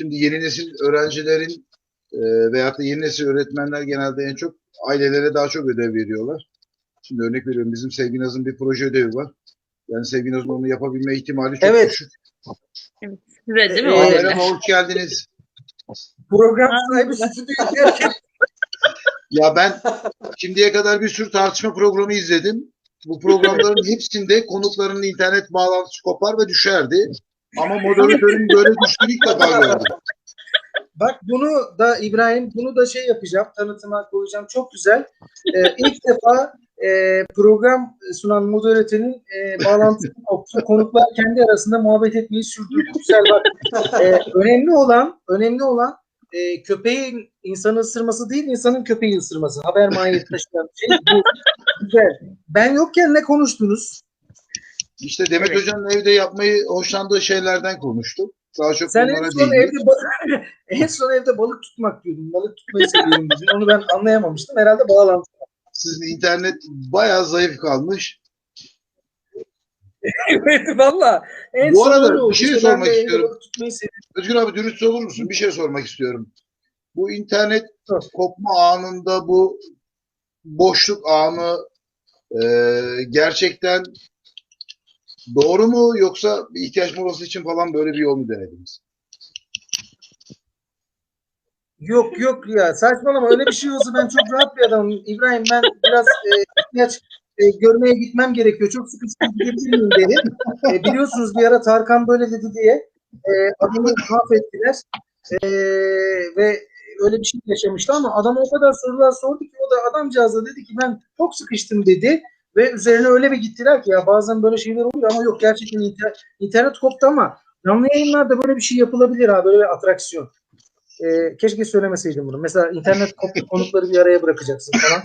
Şimdi yeni nesil öğrencilerin e, veyahut da yeni nesil öğretmenler genelde en çok ailelere daha çok ödev veriyorlar. Şimdi örnek veriyorum bizim Sevgi Naz'ın bir proje ödevi var. Yani Sevgi Naz'ın onu yapabilme ihtimali çok Evet. düşük. Size değil mi Ee, hoş geldiniz. Program sahibi etti. Ya ben şimdiye kadar bir sürü tartışma programı izledim. Bu programların hepsinde konukların internet bağlantısı kopar ve düşerdi. Ama moderatörün böyle düştüğünü ilk defa gördüm. Bak bunu da İbrahim bunu da şey yapacağım tanıtıma koyacağım çok güzel. Ee, ilk defa e, program sunan moderatörün e, bağlantısı koptu. Konuklar kendi arasında muhabbet etmeyi sürdürdü. Güzel bak. Ee, önemli olan önemli olan e, köpeğin insanı ısırması değil insanın köpeği ısırması. Haber mahiyeti taşıyan şey bu. Güzel. Ben yokken ne konuştunuz? İşte Demet Evet. Hoca'nın evde yapmayı hoşlandığı şeylerden konuştuk. Daha çok Sen bunlara en son evde ba- en son evde balık tutmak diyordun. Balık tutmayı seviyorum dedin. Onu ben anlayamamıştım. Herhalde bağlantı. Sizin internet bayağı zayıf kalmış. evet valla. Bu arada bir şey İşte sormak istiyorum. balık. Özgür abi dürüst olur musun? Bir şey sormak istiyorum. Bu internet kopma anında bu boşluk anı e, gerçekten doğru mu yoksa bir ihtiyaç molası için falan böyle bir yol mu denediniz? Yok yok ya saçmalama öyle bir şey olsa ben çok rahat bir adamım. İbrahim ben biraz e, ihtiyaç e, görmeye gitmem gerekiyor. Çok sıkıştım gidebilir miyim dedim. E, biliyorsunuz bir ara Tarkan böyle dedi diye e, adamı mahvettiler. E, ve öyle bir şey yaşamıştı ama adam o kadar sorular sordu ki o da adamcağız da dedi ki ben çok sıkıştım dedi. Ve üzerine öyle bir gittiler ki ya bazen böyle şeyler oluyor ama yok gerçekten internet, internet koptu ama canlı yayınlarda böyle bir şey yapılabilir ha böyle bir atraksiyon. E, keşke söylemeseydim bunu. Mesela internet koptu konukları bir araya bırakacaksın falan.